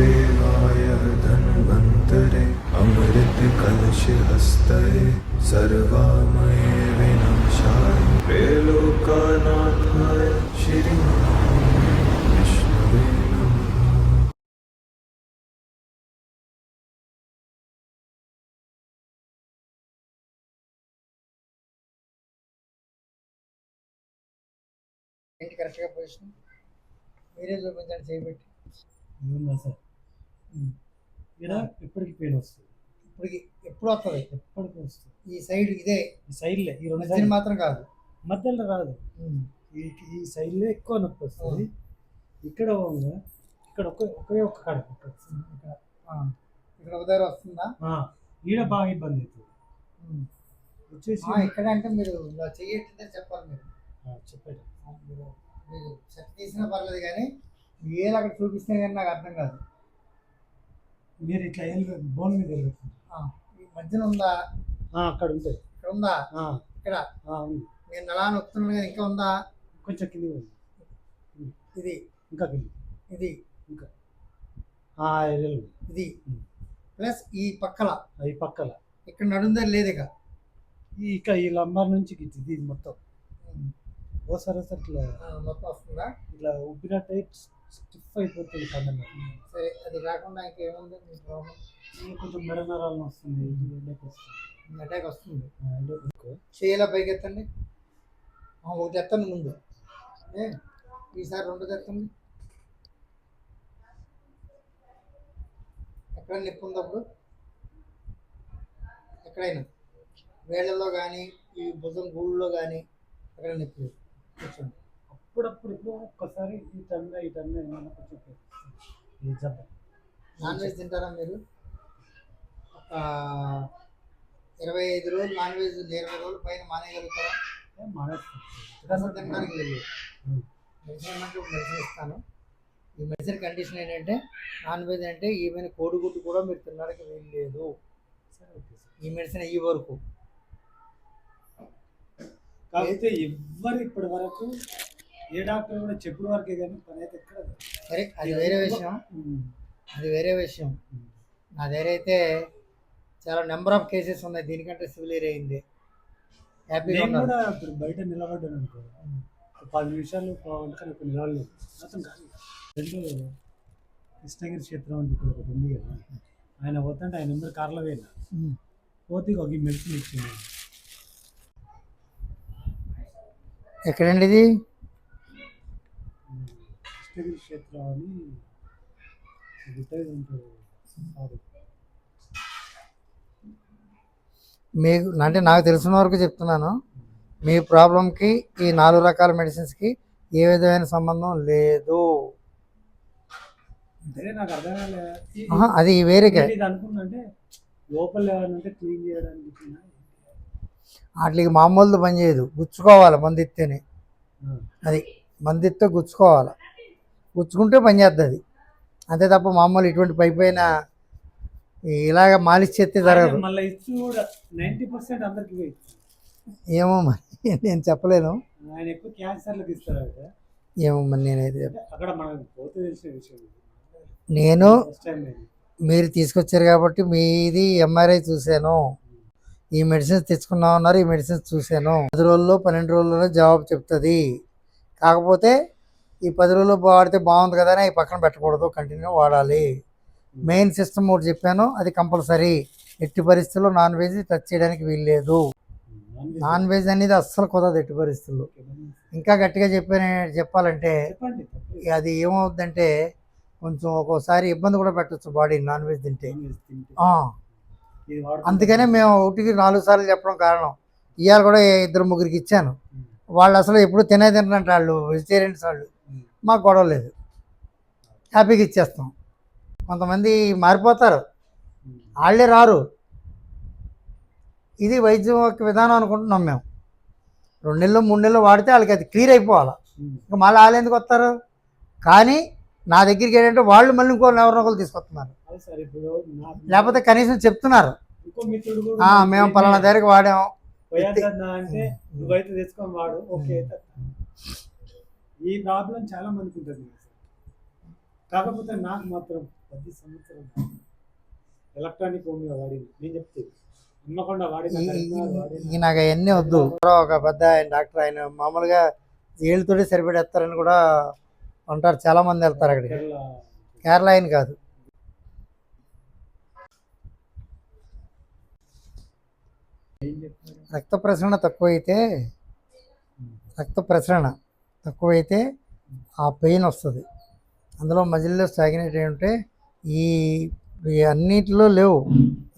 महादेवाय धन्वन्तरे अमृतकलशहस्तये सर्वामये विनाशाय त्रैलोकानाथाय श्रीमहाविष्णवे नमः ఏంటి కరెక్ట్గా పొజిషన్ మీరే చూపించండి చేయబెట్టి ఉందా సార్ ఇక్కడ ఎప్పటికి పెయిన్ వస్తుంది? ఇప్పటికి ఎప్పుడు వస్తుంది? ఎప్పటికి వస్తుంది? ఈ సైడ్ ఇదే. ఈ సైడ్లే ఈ రెండు సైడ్ మాత్రం కాదు. మధ్యలో రాదు. ఈ ఈ సైడ్లో ఎక్కువ నొప్పి వస్తుంది. ఇక్కడ ఉంది ఇక్కడ ఒక ఒకే ఒక్క కాడ. ఇక్కడ ఒక దగ్గర వస్తుందా? ఈడ బాగా ఇబ్బంది అవుతుంది. వచ్చేసి ఇక్కడ అంటే మీరు ఇలా చెయ్యట్లేదని చెప్పాలి మీరు. చెప్పండి. మీరు చెక్ తీసినా పర్లేదు కానీ ఏలు అక్కడ చూపిస్తే కానీ నాకు అర్థం కాదు. మీరు ఇట్లా ఎల్లు బోన్ మీద వెళ్ళిపోతుంది ఆ, ఈ మధ్యన ఉందా? అక్కడ ఉంటుంది ఇక్కడ ఉందా? ఇక్కడ? ఉంది. నేను అలా నొక్కుతున్నాను కానీ ఇంకా ఉందా? కొంచెం కింది ఉంది ఇది? ఇంకా కింది. ఇది? ఇంకా. ఇది. ప్లస్ ఈ పక్కల? అవి పక్కల. ఇక్కడ నడుందా లేదు ఇక? ఈ ఇక ఈ లంబార్ నుంచి ఇది మొత్తం. ఓసారి ఇట్లా మొత్తం వస్తుందా? ఇట్లా ఉబ్బినట్టు స్టిఫ్ అయిపోతుంది కన్నం సరే అది కాకుండా ఇంకేముంది? మీ ప్రాబ్లం? కొంచెం మెడ నరాలను వస్తుంది. హెడేక్ వస్తుంది? అటాక్ వస్తుంది. చేయాల పైకి ఎత్తండి? ఒకటి ఎత్తండి ముందు. ఏ? ఈసారి రెండు ఎత్తండి. ఎక్కడ నొప్పి ఉంది అప్పుడు? ఎక్కడైనా? వేళ్ళల్లో కానీ ఈ భుజం గూళ్ళలో కానీ ఎక్కడ నొప్పి. కూర్చోండి. అప్పుడప్పుడు ఇప్పుడు ఒక్కసారి ఈ టన్న ఈ టన్న ఏమన్నా కొంచెం ఈ జబ్బ. నాన్ వెజ్ తింటారా మీరు? ఒక ఇరవై ఐదు రోజులు నాన్ వెజ్ ఇరవై రోజులు పైన మానేయగలుగుతారా? అసలు తినడానికి లేదు మెడిసిన్ అంటే ఒక మెడిసిన్ ఇస్తాను. ఈ మెడిసిన్ కండిషన్ ఏంటంటే నాన్ వెజ్ అంటే ఈవెన్ కోడిగుడ్డు కూడా మీరు తినడానికి వీలు లేదు ఈ మెడిసిన్ అయ్యే వరకు. కాకపోతే ఎవ్వరు ఇప్పటి వరకు ఏ డాక్టర్ కూడా చెప్పుడు వరకే కానీ పని అయితే ఎక్కడ సరే అది వేరే విషయం. అది వేరే విషయం. నా దగ్గర అయితే చాలా నెంబర్ ఆఫ్ కేసెస్ ఉన్నాయి. దీనికంటే సివిలియర్ అయింది. హ్యాపీగా నేను ఉన్నారు కూడా ఇప్పుడు బయట నిలబడ్డాను అనుకో. ఒక పది నిమిషాలు పావుగంట నాకు నిలబడలేదు. అతను కాదు. రెండు కృష్ణగిరి క్షేత్రం అంటే ఇక్కడ ఒకటి ఉంది కదా. ఆయన పోతుంటే ఆయన అందరు కార్లో పోయినా. పోతే ఒక మెడిసిన్ ఇచ్చింది ఎక్కడండి ఇది? కృష్ణగిరి క్షేత్రం అని. మీకు అంటే నాకు తెలిసిన వరకు చెప్తున్నాను. మీ ప్రాబ్లంకి ఈ నాలుగు రకాల మెడిసిన్స్కి ఏ విధమైన సంబంధం లేదు. అది వేరే? వాటికి మామూలుది పనిచేయదు గుచ్చుకోవాలి మందిత్తేనే. అది మందిత్తే గుచ్చుకోవాలి. గుచ్చుకుంటే పనిచేస్తుంది అంతే తప్ప మామూలు ఇటువంటి పై పైన ఇలాగ మాలిష్ చేస్తే జరగదు. ఏమో మరి నేను చెప్పలేను. ఆయన ఎక్కువ క్యాన్సర్లకు ఇస్తారు అంటే ఏమో మరి నేనైతే. నేను మీరు తీసుకొచ్చారు కాబట్టి మీది ఎంఆర్ఐ చూశాను. ఈ మెడిసిన్స్ తెచ్చుకున్నాం అన్నారు ఈ మెడిసిన్స్ చూశాను. పది రోజుల్లో పన్నెండు రోజుల్లో జవాబు చెప్తుంది. కాకపోతే ఈ పది రోజుల్లో వాడితే బాగుంది కదా అని పక్కన పెట్టకూడదు కంటిన్యూ వాడాలి. మెయిన్ సిస్టమ్ ఒకటి చెప్పాను అది కంపల్సరీ ఎట్టి పరిస్థితుల్లో నాన్ వెజ్ టచ్ చేయడానికి వీల్లేదు నాన్ వెజ్ అనేది అస్సలు కుదరదు ఎట్టి పరిస్థితుల్లో. ఇంకా గట్టిగా చెప్పాను చెప్పాలంటే. అది ఏమవుద్దంటే కొంచెం ఒక్కోసారి ఇబ్బంది కూడా పెట్టచ్చు బాడీ నాన్ వెజ్ తింటే. అందుకనే మేము ఒకటికి నాలుగు సార్లు చెప్పడం కారణం. ఇవాళ కూడా ఇద్దరు ముగ్గురికి ఇచ్చాను. వాళ్ళు అసలు ఎప్పుడు తినే తింటారంట వాళ్ళు వెజిటేరియన్స్ వాళ్ళు. మాకు గొడవ లేదు. హ్యాపీగా ఇచ్చేస్తాం. కొంతమంది మారిపోతారు. వాళ్ళే రారు. ఇది వైద్యం యొక్క విధానం అనుకుంటున్నాం మేము. రెండు నెలలు మూడు నెలలు వాడితే వాళ్ళకి అది క్లియర్ అయిపోవాలి. ఇంకా మళ్ళీ వాళ్ళు ఎందుకు వస్తారు? కానీ నా దగ్గరికి ఏంటంటే వాళ్ళు మళ్ళీ ఇంకో ఎవరినో ఒకరు తీసుకొస్తున్నారు. లేకపోతే కనీసం చెప్తున్నారు. ఇంకో మిత్రుడు కూడా "ఆ, మేము పలానా దగ్గరికి వాడాం. ఈ ప్రాబ్లం చాలా మందికి ఉంటుంది. కాకపోతే నాకు మాత్రం ప్రతి సంవత్సరం ఎలక్ట్రానిక్ హోమియో వాడింది. నేను చెప్తే హన్మకొండ వాడిన ఈ నాకు అవన్నీ వద్దు. ఒక పెద్ద ఆయన డాక్టర్ ఆయన మామూలుగా ఏళ్ళతోటి సరిపెడేస్తారని కూడా ఉంటారు చాలా మంది వెళ్తారు అక్కడికి. కేరళ ఆయన కాదు. రక్త ప్రసరణ తక్కువైతే రక్త ప్రసరణ తక్కువైతే ఆ పెయిన్ వస్తుంది. అందులో మజిల్లో స్టాగ్నేట్ ఏంటంటే ఈ ఈ అన్నిటిలో లేవు.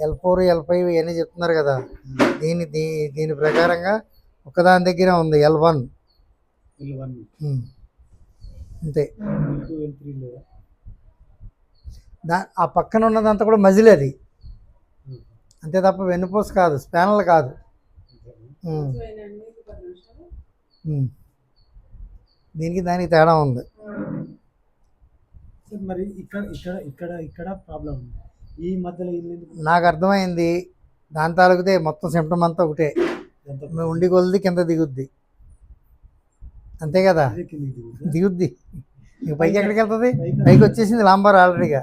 ఎల్ ఫోర్ ఎల్ ఫైవ్ ఇవన్నీ చెప్తున్నారు కదా. దీని దీ దీని ప్రకారంగా ఒకదాని దగ్గర ఉంది ఎల్ వన్. L one. అంతే. దా ఆ పక్కన ఉన్నదంతా కూడా మజిల్ అది. అంతే తప్ప వెన్నుపూస కాదు స్పానల్ కాదు. దీనికి దానికి తేడా ఉంది. మరి ఇక్కడ ఇక్కడ ఇక్కడ ఇక్కడ ప్రాబ్లం ఉంది. ఈ మధ్యలో నాకు అర్థమైంది దాని తాలూకుతే మొత్తం సిమ్టమ్ అంతా ఒకటే. ఉండి కొలిది కింద దిగుద్ది. అంతే కదా? దిగుద్ది. ఇంక పైకి ఎక్కడికి వెళ్తుంది? పైకి పైకి వచ్చేసింది లాంబార్ ఆల్రెడీగా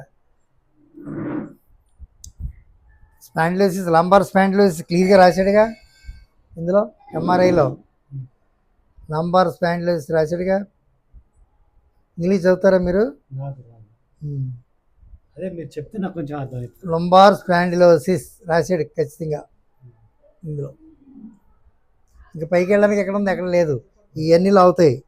స్పాండ్లోసిస్ లాంబార్ స్పాండ్లోసిస్ క్లియర్గా రాశాడుగా? ఇందులో ఎంఆర్ఐలో లాంబార్ స్పాండ్లోసిస్ రాశాడుగా. ఇంగ్లీష్ చదువుతారా మీరు? అదే మీరు చెప్తే నాకు కొంచెం అర్థమవుతుంది లొంబార్ స్పాండిలోసిస్ రాశాడు ఖచ్చితంగా. ఇందులో. ఇంకా పైకి వెళ్ళడానికి ఎక్కడ ఉంది? ఎక్కడ లేదు. ఇవన్నీ లాగుతాయి.